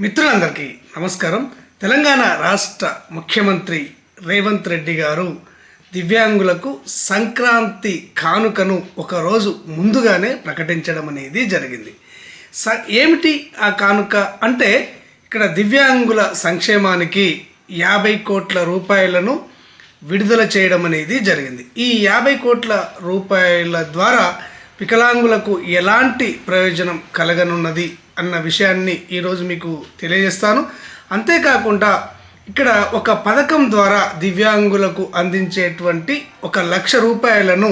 మిత్రులందరికీ నమస్కారం. తెలంగాణ రాష్ట్ర ముఖ్యమంత్రి రేవంత్ రెడ్డి గారు దివ్యాంగులకు సంక్రాంతి కానుకను ఒకరోజు ముందుగానే ప్రకటించడం అనేది జరిగింది. స ఏమిటి ఆ కానుక? అంటే ఇక్కడ దివ్యాంగుల సంక్షేమానికి యాభై కోట్ల రూపాయలను విడుదల చేయడం అనేది జరిగింది. ఈ యాభై కోట్ల రూపాయల ద్వారా వికలాంగులకు ఎలాంటి ప్రయోజనం కలగనున్నది? అన్న విషయాన్ని ఈరోజు మీకు తెలియజేస్తాను. అంతేకాకుండా ఇక్కడ ఒక పథకం ద్వారా దివ్యాంగులకు అందించేటువంటి ఒక లక్ష రూపాయలను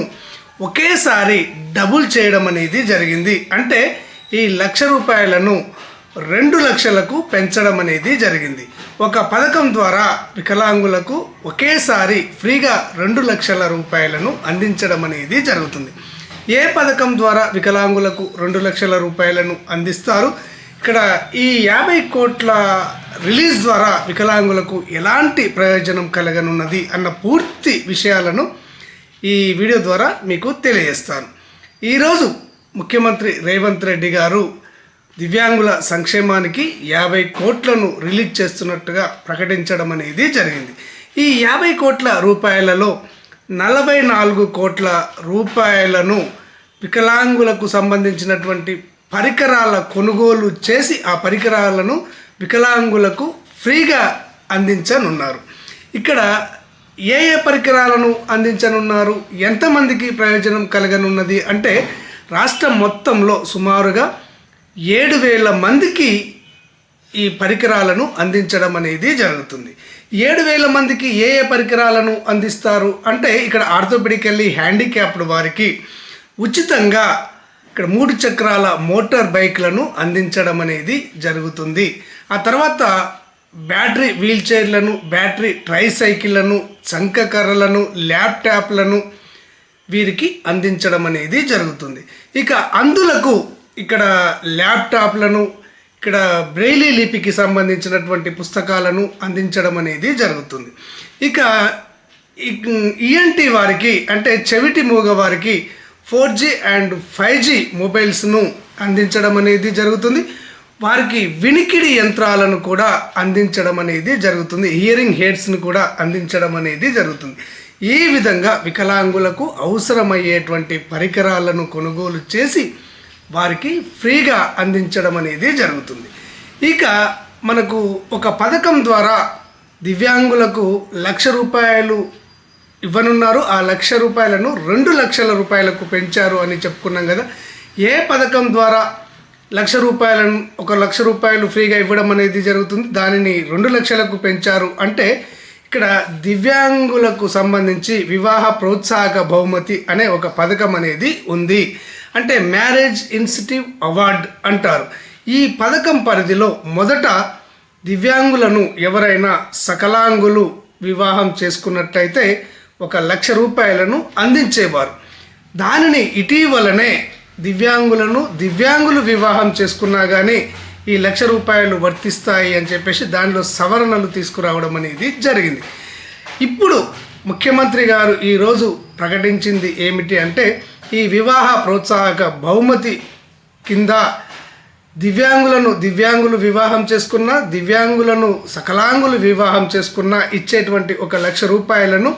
ఒకేసారి డబుల్ చేయడం అనేది జరిగింది. అంటే ఈ లక్ష రూపాయలను రెండు లక్షలకు పెంచడం అనేది జరిగింది. ఒక పథకం ద్వారా వికలాంగులకు ఒకేసారి ఫ్రీగా రెండు లక్షల రూపాయలను అందించడం అనేది జరుగుతుంది. ఏ పథకం ద్వారా వికలాంగులకు రెండు లక్షల రూపాయలను అందిస్తారు? ఇక్కడ ఈ యాభై కోట్ల రిలీజ్ ద్వారా వికలాంగులకు ఎలాంటి ప్రయోజనం కలగనున్నది అన్న పూర్తి విషయాలను ఈ వీడియో ద్వారా మీకు తెలియజేస్తాను. ఈరోజు ముఖ్యమంత్రి రేవంత్ రెడ్డి గారు దివ్యాంగుల సంక్షేమానికి యాభై కోట్లను రిలీజ్ చేస్తున్నట్టుగా ప్రకటించడం అనేది జరిగింది. ఈ యాభై కోట్ల రూపాయలలో నలభై నాలుగు కోట్ల రూపాయలను వికలాంగులకు సంబంధించినటువంటి పరికరాల కొనుగోలు చేసి ఆ పరికరాలను వికలాంగులకు ఫ్రీగా అందించనున్నారు. ఇక్కడ ఏ ఏ పరికరాలను అందించనున్నారు? ఎంతమందికి ప్రయోజనం కలగనున్నది? అంటే రాష్ట్రం మొత్తంలో సుమారుగా ఏడు వేల మందికి ఈ పరికరాలను అందించడం అనేది జరుగుతుంది. ఏడు వేల మందికి ఏ ఏ పరికరాలను అందిస్తారు అంటే ఇక్కడ ఆర్థోపెడికల్లీ హ్యాండిక్యాప్డ్ వారికి ఉచితంగా ఇక్కడ మూడు చక్రాల మోటార్ బైక్లను అందించడం అనేది జరుగుతుంది. ఆ తర్వాత బ్యాటరీ వీల్ చైర్లను బ్యాటరీ ట్రై సైకిళ్ళను చంకకర్రలను ల్యాప్టాప్లను వీరికి అందించడం అనేది జరుగుతుంది. ఇక అందులకు ఇక్కడ ల్యాప్టాప్లను ఇక్కడ బ్రెయిలీ లిపికి సంబంధించినటువంటి పుస్తకాలను అందించడం అనేది జరుగుతుంది. ఇక ఈఎన్టీ వారికి అంటే చెవిటి మూగ వారికి four G and five G మొబైల్స్ను అందించడం అనేది జరుగుతుంది. వారికి వినికిడి యంత్రాలను కూడా అందించడం అనేది జరుగుతుంది. హియరింగ్ హెడ్స్ను కూడా అందించడం అనేది జరుగుతుంది. ఈ విధంగా వికలాంగులకు అవసరమయ్యేటువంటి పరికరాలను కొనుగోలు చేసి వారికి ఫ్రీగా అందించడం అనేది జరుగుతుంది. ఇక మనకు ఒక పథకం ద్వారా దివ్యాంగులకు లక్ష రూపాయలు ఇవ్వనున్నారు. ఆ లక్ష రూపాయలను రెండు లక్షల రూపాయలకు పెంచారు అని చెప్పుకున్నాం కదా. ఏ పథకం ద్వారా లక్ష రూపాయలను ఒక లక్ష రూపాయలు ఫ్రీగా ఇవ్వడం అనేది జరుగుతుంది. దానిని రెండు లక్షలకు పెంచారు. అంటే ఇక్కడ దివ్యాంగులకు సంబంధించి వివాహ ప్రోత్సాహక బహుమతి అనే ఒక పథకం అనేది ఉంది. అంటే మ్యారేజ్ ఇన్సిటివ్ అవార్డ్ అంటారు. ఈ పథకం పరిధిలో మొదట దివ్యాంగులను ఎవరైనా సకలాంగులు వివాహం చేసుకున్నట్లయితే ఒక లక్ష రూపాయలను అందించేవారు. దానిని ఇటీవలనే దివ్యాంగులను దివ్యాంగులు వివాహం చేసుకున్నా కానీ ఈ లక్ష రూపాయలు వర్తిస్తాయి అని చెప్పేసి దానిలో సవరణలు తీసుకురావడం అనేది జరిగింది. ఇప్పుడు ముఖ్యమంత్రి గారు ఈరోజు ప్రకటించింది ఏమిటి అంటే ఈ వివాహ ప్రోత్సాహక బహుమతి కింద దివ్యాంగులను దివ్యాంగులు వివాహం చేసుకున్న దివ్యాంగులను సకలాంగులు వివాహం చేసుకున్న ఇచ్చేటువంటి ఒక లక్ష రూపాయలను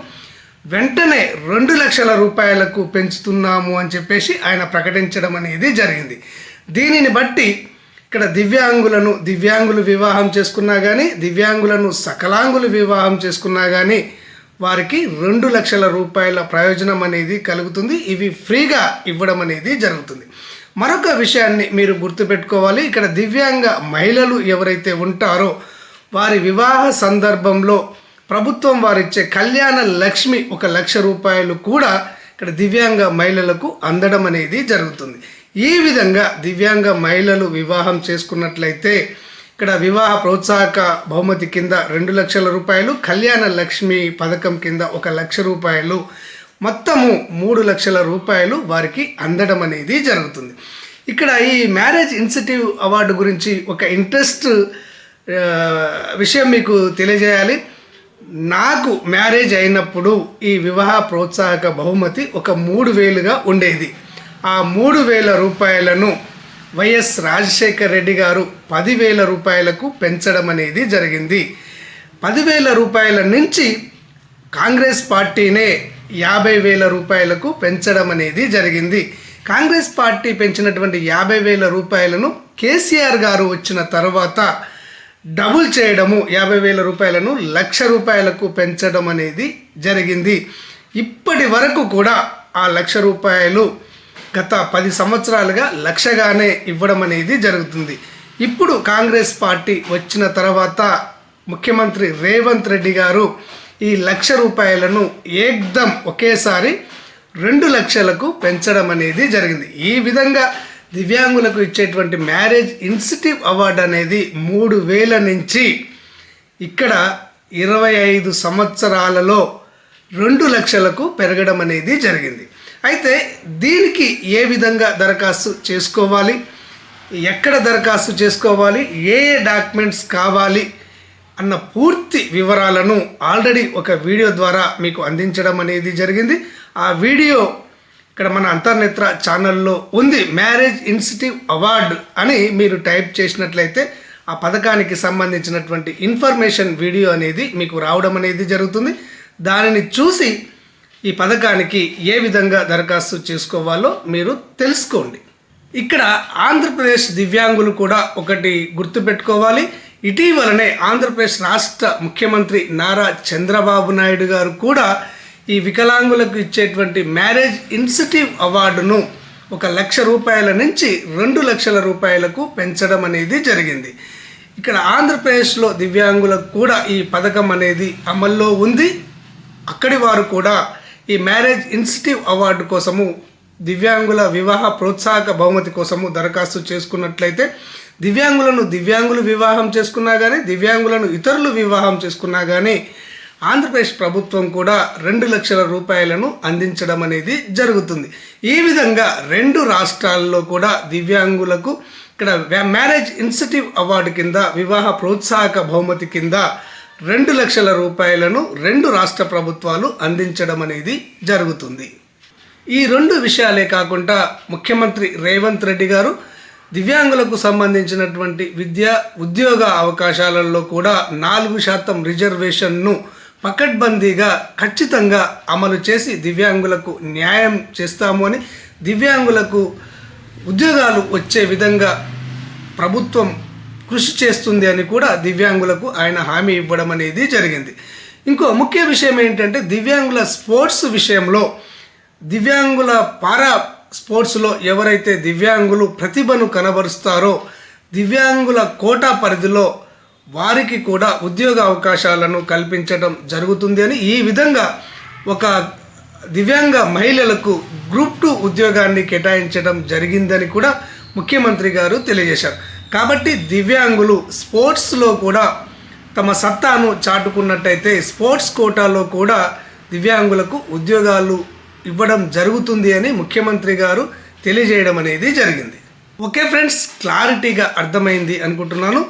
వెంటనే రెండు లక్షల రూపాయలకు పెంచుతున్నాము అని చెప్పేసి ఆయన ప్రకటించడం అనేది జరిగింది. దీనిని బట్టి ఇక్కడ దివ్యాంగులను దివ్యాంగులు వివాహం చేసుకున్నా కానీ దివ్యాంగులను సకలాంగులు వివాహం చేసుకున్నా కానీ వారికి రెండు లక్షల రూపాయల ప్రయోజనం అనేది కలుగుతుంది. ఇవి ఫ్రీగా ఇవ్వడం అనేది జరుగుతుంది. మరొక విషయాన్ని మీరు గుర్తుపెట్టుకోవాలి. ఇక్కడ దివ్యాంగ మహిళలు ఎవరైతే ఉంటారో వారి వివాహ సందర్భంలో ప్రభుత్వం వారిచ్చే కళ్యాణ లక్ష్మి ఒక లక్ష రూపాయలు కూడా ఇక్కడ దివ్యాంగ మహిళలకు అందడం అనేది జరుగుతుంది. ఈ విధంగా దివ్యాంగ మహిళలు వివాహం చేసుకున్నట్లయితే ఇక్కడ వివాహ ప్రోత్సాహక బహుమతి కింద రెండు లక్షల రూపాయలు కళ్యాణ లక్ష్మి పథకం కింద ఒక లక్ష రూపాయలు మొత్తము మూడు లక్షల రూపాయలు వారికి అందడం అనేది జరుగుతుంది. ఇక్కడ ఈ మ్యారేజ్ ఇన్సెటివ్ అవార్డు గురించి ఒక ఇంట్రెస్ట్ విషయం మీకు తెలియజేయాలి. నాకు మ్యారేజ్ అయినప్పుడు ఈ వివాహ ప్రోత్సాహక బహుమతి ఒక మూడు వేలుగా ఉండేది. ఆ మూడు వేల రూపాయలను వైఎస్ రాజశేఖర్ రెడ్డి గారు పదివేల రూపాయలకు పెంచడం అనేది జరిగింది. పదివేల రూపాయల నుంచి కాంగ్రెస్ పార్టీనే యాభై వేల రూపాయలకు పెంచడం అనేది జరిగింది. కాంగ్రెస్ పార్టీ పెంచినటువంటి యాభై వేల రూపాయలను కేసీఆర్ గారు వచ్చిన తర్వాత డబుల్ చేయడము యాభై వేల రూపాయలను లక్ష రూపాయలకు పెంచడం అనేది జరిగింది. ఇప్పటి వరకు కూడా ఆ లక్ష రూపాయలు గత పది సంవత్సరాలుగా లక్షగానే ఇవ్వడం అనేది జరుగుతుంది. ఇప్పుడు కాంగ్రెస్ పార్టీ వచ్చిన తర్వాత ముఖ్యమంత్రి రేవంత్ రెడ్డి గారు ఈ లక్ష రూపాయలను ఏకదం ఒకేసారి రెండు లక్షలకు పెంచడం అనేది జరిగింది. ఈ విధంగా దివ్యాంగులకు ఇచ్చేటువంటి మ్యారేజ్ ఇన్సిటివ్ అవార్డు అనేది మూడు వేల నుంచి ఇక్కడ ఇరవై ఐదు సంవత్సరాలలో రెండు లక్షలకు పెరగడం అనేది జరిగింది. అయితే దీనికి ఏ విధంగా దరఖాస్తు చేసుకోవాలి? ఎక్కడ దరఖాస్తు చేసుకోవాలి? ఏ ఏ డాక్యుమెంట్స్ కావాలి? అన్న పూర్తి వివరాలను ఆల్రెడీ ఒక వీడియో ద్వారా మీకు అందించడం అనేది జరిగింది. ఆ వీడియో ఇక్కడ మన అంతర్నేత్ర ఛానల్లో ఉంది. మ్యారేజ్ ఇన్సిటివ్ అవార్డు అని మీరు టైప్ చేసినట్లయితే ఆ పథకానికి సంబంధించినటువంటి ఇన్ఫర్మేషన్ వీడియో అనేది మీకు రావడం అనేది జరుగుతుంది. దానిని చూసి ఈ పథకానికి ఏ విధంగా దరఖాస్తు చేసుకోవాలో మీరు తెలుసుకోండి. ఇక్కడ ఆంధ్రప్రదేశ్ దివ్యాంగులు కూడా ఒకటి గుర్తుపెట్టుకోవాలి. ఇటీవలనే ఆంధ్రప్రదేశ్ రాష్ట్ర ముఖ్యమంత్రి నారా చంద్రబాబు నాయుడు గారు కూడా ఈ వికలాంగులకు ఇచ్చేటువంటి మ్యారేజ్ ఇన్సిటివ్ అవార్డును ఒక లక్ష రూపాయల నుంచి రెండు లక్షల రూపాయలకు పెంచడం అనేది జరిగింది. ఇక్కడ ఆంధ్రప్రదేశ్లో దివ్యాంగులకు కూడా ఈ పథకం అనేది అమల్లో ఉంది. అక్కడి వారు కూడా ఈ మ్యారేజ్ ఇన్సిటివ్ అవార్డు కోసము దివ్యాంగుల వివాహ ప్రోత్సాహక బహుమతి కోసము దరఖాస్తు చేసుకున్నట్లయితే దివ్యాంగులను దివ్యాంగులు వివాహం చేసుకున్నా కానీ దివ్యాంగులను ఇతరులు వివాహం చేసుకున్నా కానీ ఆంధ్రప్రదేశ్ ప్రభుత్వం కూడా రెండు లక్షల రూపాయలను అందించడం అనేది జరుగుతుంది. ఈ విధంగా రెండు రాష్ట్రాల్లో కూడా దివ్యాంగులకు ఇక్కడ మ్యారేజ్ ఇన్సిటివ్ అవార్డు కింద వివాహ ప్రోత్సాహక బహుమతి కింద రెండు లక్షల రూపాయలను రెండు రాష్ట్ర ప్రభుత్వాలు అందించడం అనేది జరుగుతుంది. ఈ రెండు విషయాలే కాకుండా ముఖ్యమంత్రి రేవంత్ రెడ్డి గారు దివ్యాంగులకు సంబంధించినటువంటి విద్య ఉద్యోగ అవకాశాలలో కూడా నాలుగు శాతం రిజర్వేషన్ను పకడ్బందీగా ఖచ్చితంగా అమలు చేసి దివ్యాంగులకు న్యాయం చేస్తాము అని దివ్యాంగులకు ఉద్యోగాలు వచ్చే విధంగా ప్రభుత్వం కృషి చేస్తుంది అని కూడా దివ్యాంగులకు ఆయన హామీ ఇవ్వడం అనేది జరిగింది. ఇంకో ముఖ్య విషయం ఏంటంటే దివ్యాంగుల స్పోర్ట్స్ విషయంలో దివ్యాంగుల పారా స్పోర్ట్స్లో ఎవరైతే దివ్యాంగులు ప్రతిభను కనబరుస్తారో దివ్యాంగుల కోటా పరిధిలో వారికి కూడా ఉద్యోగ అవకాశాలను కల్పించడం జరుగుతుంది అని ఈ విధంగా ఒక దివ్యాంగ మహిళలకు గ్రూప్ టూ ఉద్యోగాన్ని కేటాయించడం జరిగిందని కూడా ముఖ్యమంత్రి గారు తెలియజేశారు. కాబట్టి దివ్యాంగులు స్పోర్ట్స్లో కూడా తమ సత్తాను చాటుకున్నట్టయితే స్పోర్ట్స్ కోటాలో కూడా దివ్యాంగులకు ఉద్యోగాలు ఇవ్వడం జరుగుతుంది అని ముఖ్యమంత్రి గారు తెలియజేయడం అనేది జరిగింది. ఓకే ఫ్రెండ్స్ క్లారిటీగా అర్థమైంది అనుకుంటున్నాను.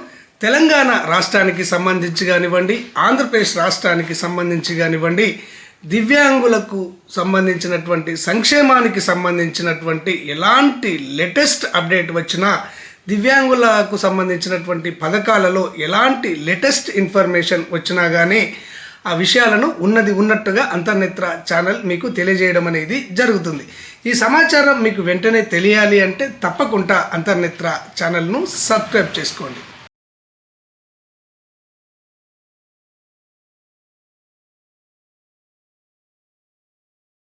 తెలంగాణ రాష్ట్రానికి సంబంధించి కానివ్వండి ఆంధ్రప్రదేశ్ రాష్ట్రానికి సంబంధించి కానివ్వండి దివ్యాంగులకు సంబంధించినటువంటి సంక్షేమానికి సంబంధించినటువంటి ఎలాంటి లేటెస్ట్ అప్డేట్ వచ్చినా దివ్యాంగులకు సంబంధించినటువంటి పథకాలలో ఎలాంటి లేటెస్ట్ ఇన్ఫర్మేషన్ వచ్చినా కానీ ఆ విషయాలను ఉన్నది ఉన్నట్టుగా అంతర్నేత్ర ఛానల్ మీకు తెలియజేయడం అనేది జరుగుతుంది. ఈ సమాచారం మీకు వెంటనే తెలియాలి అంటే తప్పకుండా అంతర్నేత్ర ఛానల్ను సబ్స్క్రైబ్ చేసుకోండి.